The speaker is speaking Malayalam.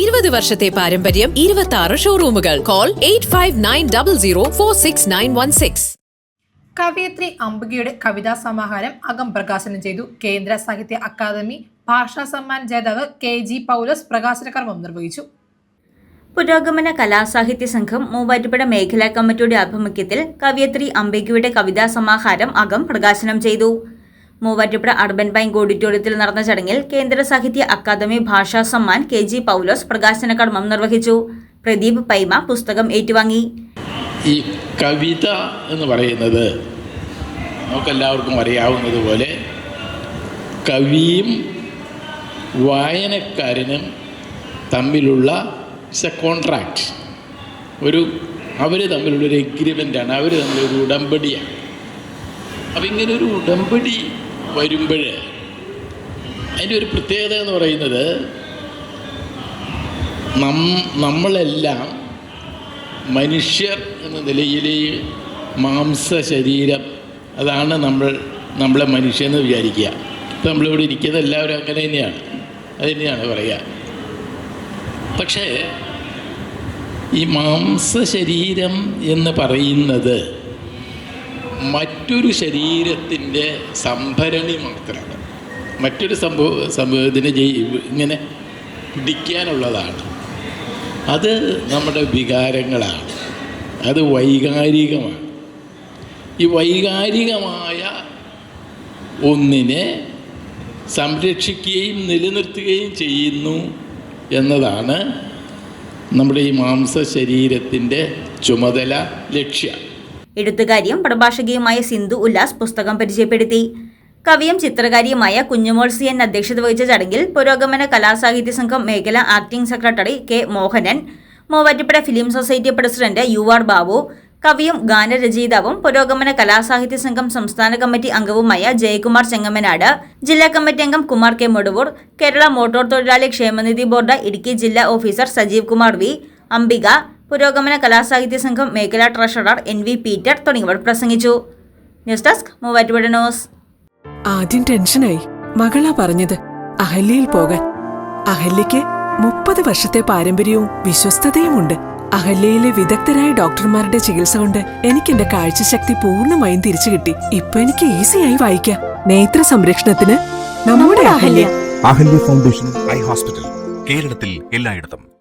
ഇരുപത് വർഷത്തെ പാരമ്പര്യം ഇരുപത്തി ആറ് ഷോറൂമുകൾ call eight five nine double zero four six nine one six കവയത്രി അംബികയുടെ കവിതാ സമാഹാരം അകം പ്രകാശനം ചെയ്തു കേന്ദ്ര സാഹിത്യ അക്കാദമി ഭാഷാ സമ്മാൻ ജേതാവ് കെ ജി പൗലോസ് പ്രകാശന കർമ്മം നിർവഹിച്ചു. പുരോഗമന കലാസാഹിത്യ സംഘം മൂവാറ്റുപുഴ മേഖലാ കമ്മിറ്റിയുടെ ആഭിമുഖ്യത്തിൽ കവിയത്രി അംബികയുടെ കവിതാ സമാഹാരം അകം പ്രകാശനം ചെയ്തു. മൂവാറ്റുപുഴ അർബൻ ബാങ്ക് ഓഡിറ്റോറിയത്തിൽ നടന്ന ചടങ്ങിൽ കേന്ദ്ര സാഹിത്യ അക്കാദമി ഭാഷാ സമ്മാൻ കെ ജി പൗലോസ് പ്രകാശന കർമ്മം നിർവഹിച്ചു. പ്രദീപ് പൈമ പുസ്തകം ഏറ്റുവാങ്ങി. ഈ കവിത എന്ന് പറയുന്നത് നമുക്കെല്ലാവർക്കും അറിയാവുന്നതുപോലെ കവിയും വായനക്കാരനും തമ്മിലുള്ള എ കോൺട്രാക്റ്റ് ഒരു അവർ തമ്മിലുള്ളൊരു എഗ്രിമെന്റാണ് അവർ തമ്മിലൊരു ഉടമ്പടിയാണ്. അപ്പം ഇങ്ങനെ ഒരു ഉടമ്പടി വരുമ്പോൾ അതിന്റെ ഒരു പ്രത്യേകത എന്ന് പറയുന്നത് നം നമ്മളെല്ലാം മനുഷ്യർ എന്ന നിലയിൽ മാംസ ശരീരം അതാണ് നമ്മൾ നമ്മളെ മനുഷ്യനെന്ന് വിചാരിക്കുക. ഇപ്പം നമ്മളിവിടെ ഇരിക്കുന്നത് എല്ലാവരും അങ്ങനെ തന്നെയാണ്. അത് തന്നെയാണ് പറയുക. പക്ഷേ ഈ മാംസ ശരീരം എന്ന് പറയുന്നത് മറ്റൊരു ശരീരത്തിന്റെ സംഭരണി മാത്രമാണ്. മറ്റൊരു സംഭവ സംഭവത്തിന് ഇങ്ങനെ പിടിക്കാനുള്ളതാണ്. അത് നമ്മുടെ വികാരങ്ങളാണ്. അത് വൈകാരികമാണ്. ഈ വൈകാരികമായ ഒന്നിനെ സംരക്ഷിക്കുകയും നിലനിർത്തുകയും ചെയ്യുന്നു എന്നതാണ് നമ്മുടെ ഈ മാംസ ശരീരത്തിന്റെ ചുമതല ലക്ഷ്യം. എഴുത്തുകാരിയും പ്രഭാഷകയുമായ സിന്ധു ഉല്ലാസ് പുസ്തകം പരിചയപ്പെടുത്തി. കവിയും ചിത്രകാരിയുമായ കുഞ്ഞുമോൾ സി എൻ അധ്യക്ഷത വഹിച്ച ചടങ്ങിൽ പുരോഗമന കലാസാഹിത്യ സംഘം മേഖല acting secretary K Mohanan Muvattupuzha film society president U R Babu കവിയും ഗാനരചയിതാവും പുരോഗമന കലാസാഹിത്യ സംഘം സംസ്ഥാന കമ്മിറ്റി അംഗവുമായ ജയകുമാർ ചെങ്ങമ്മനാട് ജില്ലാ കമ്മിറ്റി അംഗം കുമാർ കെ മൊടുവൂർ കേരള മോട്ടോർ തൊഴിലാളി ക്ഷേമനിധി ബോർഡ് ഇടുക്കി ജില്ലാ ഓഫീസർ സജീവ് കുമാർ വി അംബിക പുരോഗമന കലാസാഹിത്യ സംഘം മേഖലാ ട്രഷറർ എൻ വി പീറ്റർ തുടങ്ങിയവർ പ്രസംഗിച്ചു. News desk Muvattupuzha news. ആദ്യം ടെൻഷനായി. മകളാ പറഞ്ഞത് അഹല്യയിൽ പോകാൻ. അഹല്യയ്ക്ക് മുപ്പത് വർഷത്തെ പാരമ്പര്യവും വിശ്വസ്തതയുമുണ്ട്. അഹല്യയിലെ വിദഗ്ധരായ ഡോക്ടർമാരുടെ ചികിത്സ കൊണ്ട് എനിക്ക് എന്റെ കാഴ്ചശക്തി പൂർണമായും തിരിച്ചു കിട്ടി. ഇപ്പൊ എനിക്ക് ഈസിയായി വായിക്കാം. നേത്ര സംരക്ഷണത്തിന് നമ്മുടെ Ahalya. Ahalya foundation eye hospital കേരളത്തിൽ എല്ലായിടത്തും.